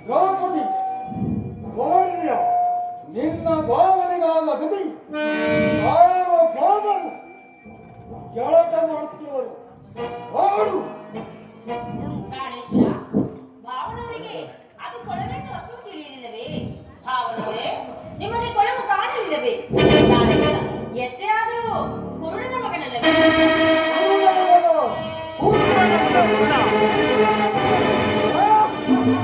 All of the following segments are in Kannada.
ದ್ರೌಪದಿ ಮೌರ್ಯ ನಿನ್ನ ಭಾವನೆಗಾದ ಗತಿ, ಸಾರ್ವಭೌಮರು ಜಳಕ ಮಾಡುತ್ತಿರುವರು ಭಾವನವರೇ ನಿಮಗೆ ಕೊಳವು ಕಾಣಲಿಲ್ಲವೇ? ಎಷ್ಟೇ ಆದರೂ ಕುರುಡನ ಮಗನಲ್ಲವೇ?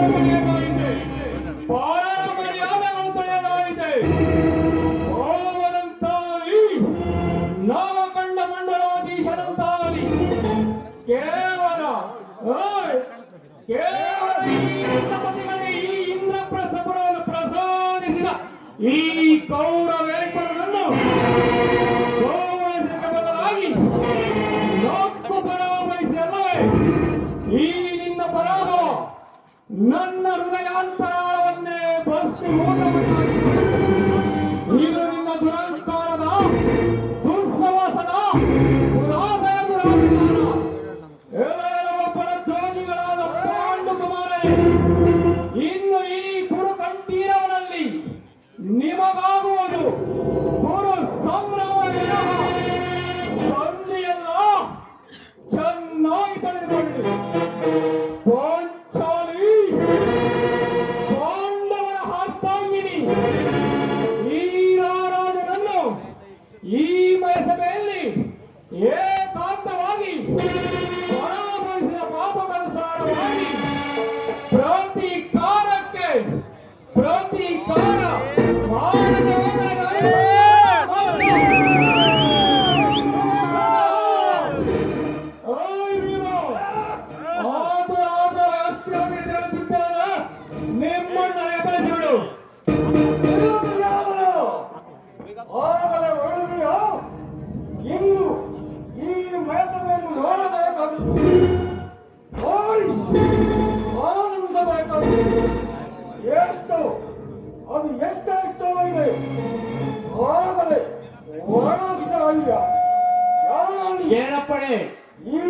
ಪಡೆಯಲಾಗಿದೆ. ಪಾರಾಯಣ ಮರ್ಯಾದೆಗಳು ಪಡೆಯಲಾಗಿದೆ ಅವರಂತಾಗಲಿ ನಾಮಕಂಡ ಮಂಡಲಾಧೀಶರಂತಾಗಲಿ ಕೇವಲ ಓಯ್, ಕೇವಲ ಈ ಇಂದ್ರಪ್ರಸ್ಥಪುರವನ್ನು ಪ್ರಸಾದಿಸಿದ ಈ ನನ್ನ ಹೃದಯಾಂತರಾಳವನ್ನೇ ಬಸ್ತಿ ಇದು ನಿನ್ನ ದುರಂಕಾರದ ದುಸ್ಸವಾಸದ ಉದಾಸಯ ದುರಾಭಿಮಾನ ಏಳೇಳುವ ಪರಜೋಗಿಗಳಾದ ಪಾಂಡು ಕುಮಾರೇ, ಇನ್ನು ಈ ಕುರು ಕಂಠೀರವನಲ್ಲಿ ಏಕಾಂತವಾಗಿ ಎಷ್ಟು? ಅದು ಎಷ್ಟೆಷ್ಟೋ ಇದೆ. ಆಗಲೇ ವರ್ಣಿಸಿದರಾಗಿಲ್ಲ ಯಾರಲ್ಲಿ ಏನಪ್ಪಣೆ ಈ